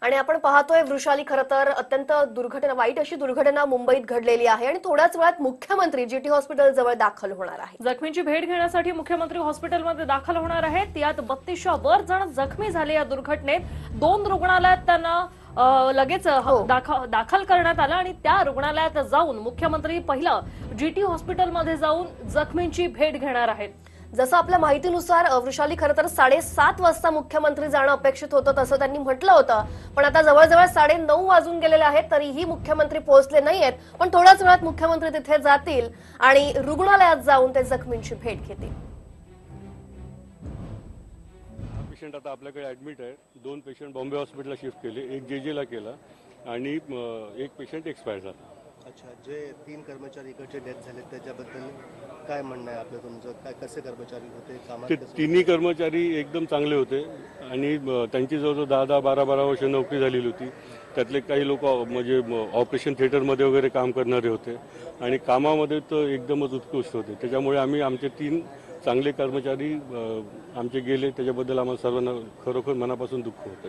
आणि आपण पाहतोय वृषाली खरं तर अत्यंत दुर्घटना वाईट अशी दुर्घटना मुंबईत घडलेली आहे आणि थोड्याच वेळात मुख्यमंत्री जीटी हॉस्पिटल जवळ दाखल होणार आहे. जखमींची भेट घेण्यासाठी मुख्यमंत्री हॉस्पिटलमध्ये दाखल होणार आहेत. यात बत्तीसच्या वर जण जखमी झाले या दुर्घटनेत. दोन रुग्णालयात त्यांना लगेच हो. दाख- दाखल करण्यात आलं आणि त्या रुग्णालयात जाऊन मुख्यमंत्री पहिलं जीटी हॉस्पिटलमध्ये जाऊन जखमींची भेट घेणार आहेत. जसं आपल्या माहितीनुसार वृषाली खरं तर साडेसात वाजता मुख्यमंत्री जाणं अपेक्षित होतं तसं त्यांनी म्हटलं होतं. पण आता जवळजवळ साडे नऊ वाजून गेलेले आहेत तरीही मुख्यमंत्री पोहोचले नाही आहेत. पण थोड्याच वेळात मुख्यमंत्री तिथे जातील आणि रुग्णालयात जाऊन ते जखमींची भेट घेतील. पेशंट आता आपल्याकडे ॲडमिट आहे. दोन पेशंट बॉम्बे हॉस्पिटलला शिफ्ट केले. एक जे जेला केला आणि एक पेशंट एक्सपायर झाला. अच्छा जे तीन कर्मचारी इकडचे डेथ झाले त्याच्याबद्दल काय म्हणणं आहे आपलं तुमचं? काय कसे कर्मचारी होते? कामात ते कसे तिन्ही कर्मचारी एकदम चांगले होते आणि अं, त्यांची जवळजवळ दहा दहा बारा बारा वर्ष नोकरी झालेली होती. त्यातले काही लोक म्हणजे ऑपरेशन थिएटरमध्ये वगैरे काम करणारे होते आणि कामामध्ये तर एकदमच उत्कृष्ट होते. त्याच्यामुळे आम्ही आमचे तीन चांगले कर्मचारी अं, आमचे गेले. त्याच्याबद्दल आम्हाला सर्वांना खरोखर मनापासून दुःख होतं